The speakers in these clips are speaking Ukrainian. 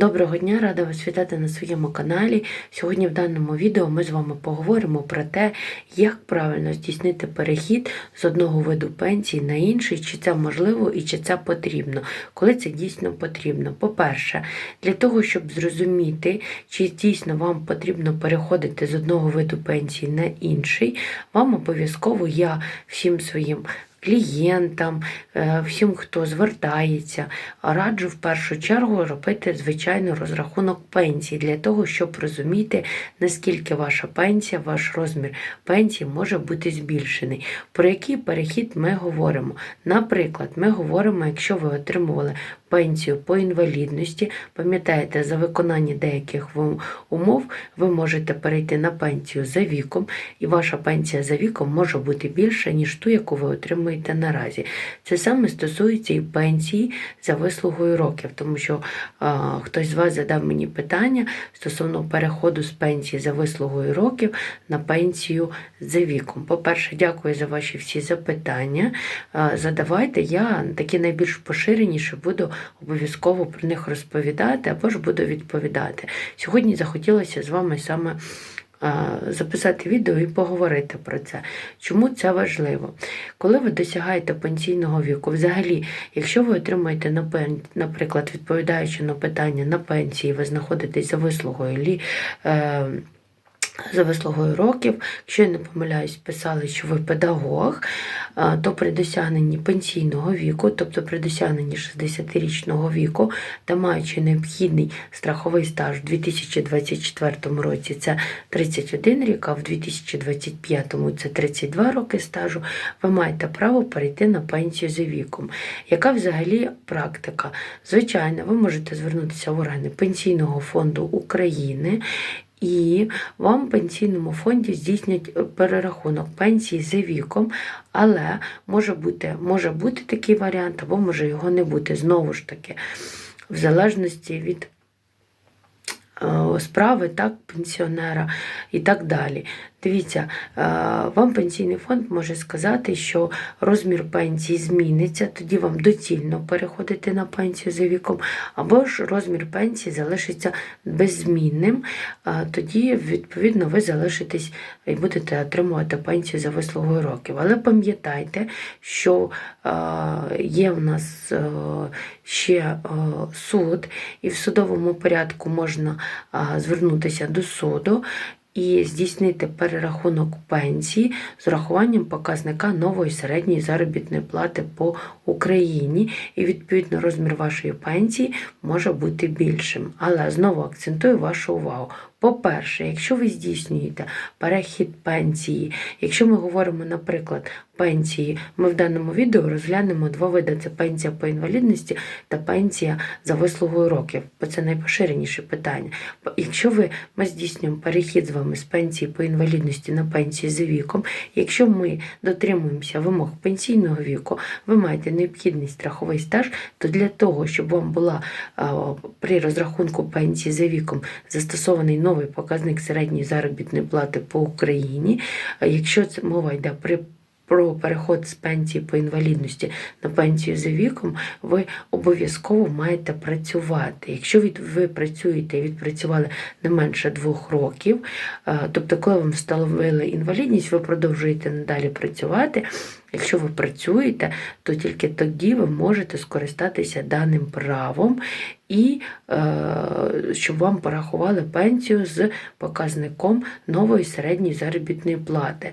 Доброго дня, рада вас вітати на своєму каналі. Сьогодні в даному відео ми з вами поговоримо про те, як правильно здійснити перехід з одного виду пенсії на інший, чи це можливо і чи це потрібно, коли це дійсно потрібно. По-перше, для того, щоб зрозуміти, чи дійсно вам потрібно переходити з одного виду пенсії на інший, вам обов'язково я всім своїм клієнтам, е, всім, хто звертається, раджу в першу чергу робити звичайно розрахунок пенсії для того, щоб розуміти, наскільки ваша пенсія, ваш розмір пенсії може бути збільшений. Про який перехід ми говоримо? Наприклад, ми говоримо, якщо ви отримували пенсію по інвалідності, пам'ятаєте, за виконання деяких умов ви можете перейти на пенсію за віком, і ваша пенсія за віком може бути більша, ніж ту, яку ви отримуєте наразі. Це саме стосується і пенсії за вислугою років, тому що а, хтось з вас задав мені питання стосовно переходу з пенсії за вислугою років на пенсію за віком. По-перше, дякую за ваші всі запитання. Задавайте, я такі найбільш поширеніші буду обов'язково про них розповідати або ж буду відповідати. Сьогодні захотілося з вами саме записати відео і поговорити про це. Чому це важливо? Коли ви досягаєте пенсійного віку, взагалі, якщо ви пен- наприклад, відповідаючи на питання на пенсії, ви знаходитесь за вислугою лі. За вислугою років, якщо я не помиляюсь, писали, що ви педагог, то при досягненні пенсійного віку, тобто при досягненні 60-річного віку, та маючи необхідний страховий стаж у 2024 році це 31 рік, а в 2025 це 32 роки стажу, ви маєте право перейти на пенсію за віком. Яка взагалі практика? Звичайно, ви можете звернутися в органи Пенсійного фонду України. І вам в пенсійному фонді здійснять е, перерахунок пенсії за віком, але може бути, може бути такий варіант, або може його не бути. Знову ж таки, в залежності від е, справи, так, пенсіонера і так далі. Дивіться, е, вам пенсійний фонд може сказати, що розмір пенсії зміниться, тоді вам доцільно переходити на пенсію за віком, або ж розмір пенсії залишиться беззмінним, е, тоді, відповідно, ви залишитесь і будете отримувати пенсію за вислугою років. Але пам'ятайте, що е, є в нас ще суд, і в судовому порядку можна звернутися до суду і здійснити перерахунок пенсії з урахуванням показника нової середньої заробітної плати по Україні, і відповідно розмір вашої пенсії може бути більшим. Але знову акцентую вашу увагу. По-перше, якщо ви здійснюєте перехід пенсії, якщо ми говоримо, наприклад, пенсії, ми в даному відео розглянемо два види: це пенсія по інвалідності та пенсія за вислугою років, бо це найпоширеніше питання. Якщо ви ми здійснюємо перехід з вами з пенсії по інвалідності на пенсії за віком, якщо ми дотримуємося вимог пенсійного віку, ви маєте необхідний страховий стаж, то для того, щоб вам була при розрахунку пенсії за віком застосований новий показник середньої заробітної плати по Україні, якщо це мова йде при про переход з пенсії по інвалідності на пенсію за віком, ви обов'язково маєте працювати. Якщо ви працюєте і відпрацювали не менше двох років, е, тобто, коли вам встановили інвалідність, ви продовжуєте надалі працювати. Якщо ви працюєте, то тільки тоді ви можете скористатися даним правом і е, щоб вам порахували пенсію з показником нової середньої заробітної плати.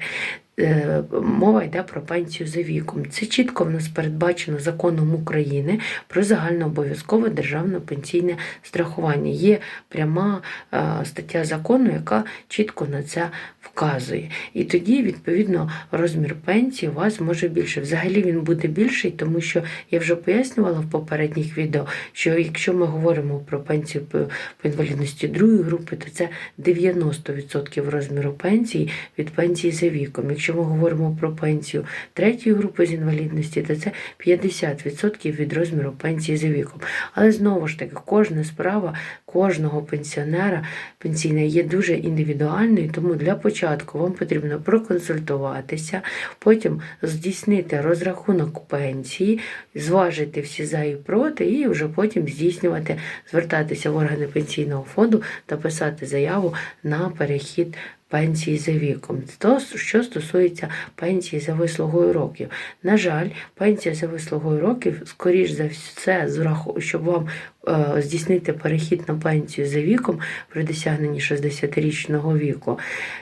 Е, Мова йде про пенсію за віком. Це чітко в нас передбачено законом України про загальнообов'язкове державне пенсійне страхування. Є пряма е, стаття закону, яка чітко на це вказує. І тоді, відповідно, розмір пенсії у вас може більше. Взагалі він буде більший, тому що я вже пояснювала в попередніх відео, що якщо ми говоримо про пенсію по, інвалідності другої групи, то це 90% розміру пенсії від пенсії за віком. Якщо якщо ми говоримо про пенсію третьої групи з інвалідності, то це 50% від розміру пенсії за віком. Але знову ж таки, кожна справа кожного пенсіонера пенсійна є дуже індивідуальною, тому для початку вам потрібно проконсультуватися, потім здійснити розрахунок пенсії, зважити всі за і проти, і вже потім здійснювати, звертатися в органи пенсійного фонду та писати заяву на перехід. Пенсії за віком, то, що стосується пенсії за вислугою років. На жаль, пенсія за вислугою років, скоріш за все, щоб вам е, здійснити перехід на пенсію за віком при досягненні 60-річного віку,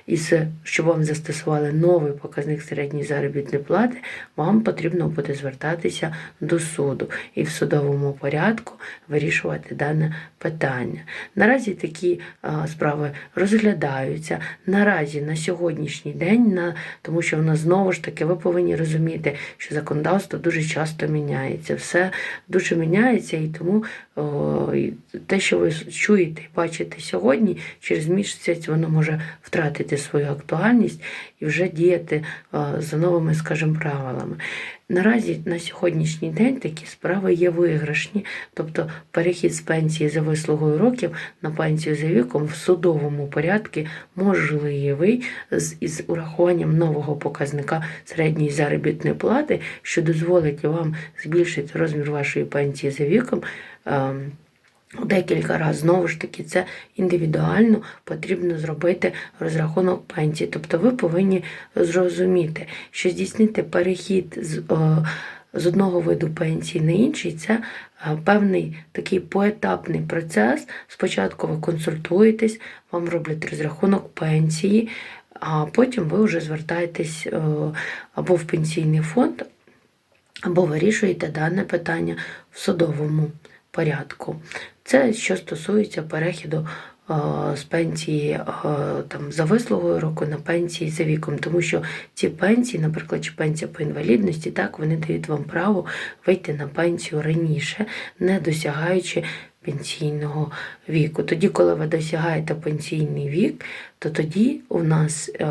і щоб вам застосували новий показник середньої заробітної плати, вам потрібно буде звертатися до суду і в судовому порядку вирішувати дане питання. Наразі такі е, справи розглядаються. Наразі на сьогоднішній день, на, тому що в нас знову ж таки ви повинні розуміти, що законодавство дуже часто міняється. Все дуже міняється, і тому о, і те, що ви чуєте і бачите сьогодні, через місяць воно може втратити свою актуальність і вже діяти е, за новими, скажімо, правилами. Наразі на сьогоднішній день такі справи є виграшні, тобто перехід з пенсії за вислугою років на пенсію за віком в судовому порядку можливий з із урахуванням нового показника середньої заробітної плати, що дозволить вам збільшити розмір вашої пенсії за віком. Декілька разів знову ж таки це індивідуально потрібно зробити розрахунок пенсії. Тобто ви повинні зрозуміти, що здійснити перехід з, е, з одного виду пенсії на інший це е, певний такий поетапний процес. Спочатку ви консультуєтесь, вам роблять розрахунок пенсії, а потім ви вже звертаєтесь е, або в пенсійний фонд, або вирішуєте дане питання в судовому порядку. Це що стосується перехіду е, з пенсії е, там, за вислугою року на пенсії за віком, тому що ці пенсії, наприклад, чи пенсія по інвалідності, так, вони дають вам право вийти на пенсію раніше, не досягаючи пенсійного віку. Тоді, коли ви досягаєте пенсійний вік, то тоді у нас. Е,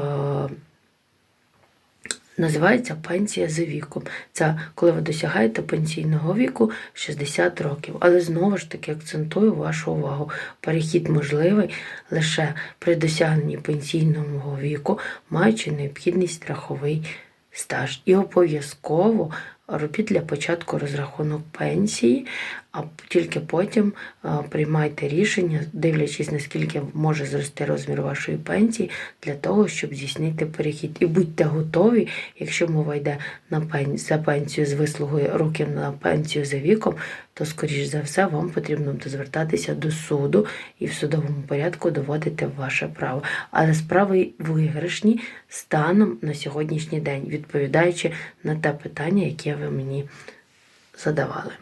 Називається пенсія за віком. Це коли ви досягаєте пенсійного віку 60 років. Але знову ж таки акцентую вашу увагу. Перехід можливий лише при досягненні пенсійного віку, маючи необхідний страховий стаж. І обов'язково робіть для початку розрахунок пенсії, а тільки потім е, приймайте рішення, дивлячись, наскільки може зрости розмір вашої пенсії, для того, щоб здійснити перехід. І будьте готові, якщо мова йде на пен... за пенсію з вислугою років на пенсію за віком, то, скоріш за все, вам потрібно буде звертатися до суду і в судовому порядку доводити ваше право. Але справи виграшні станом на сьогоднішній день, відповідаючи на те питання, яке ви мені задавали.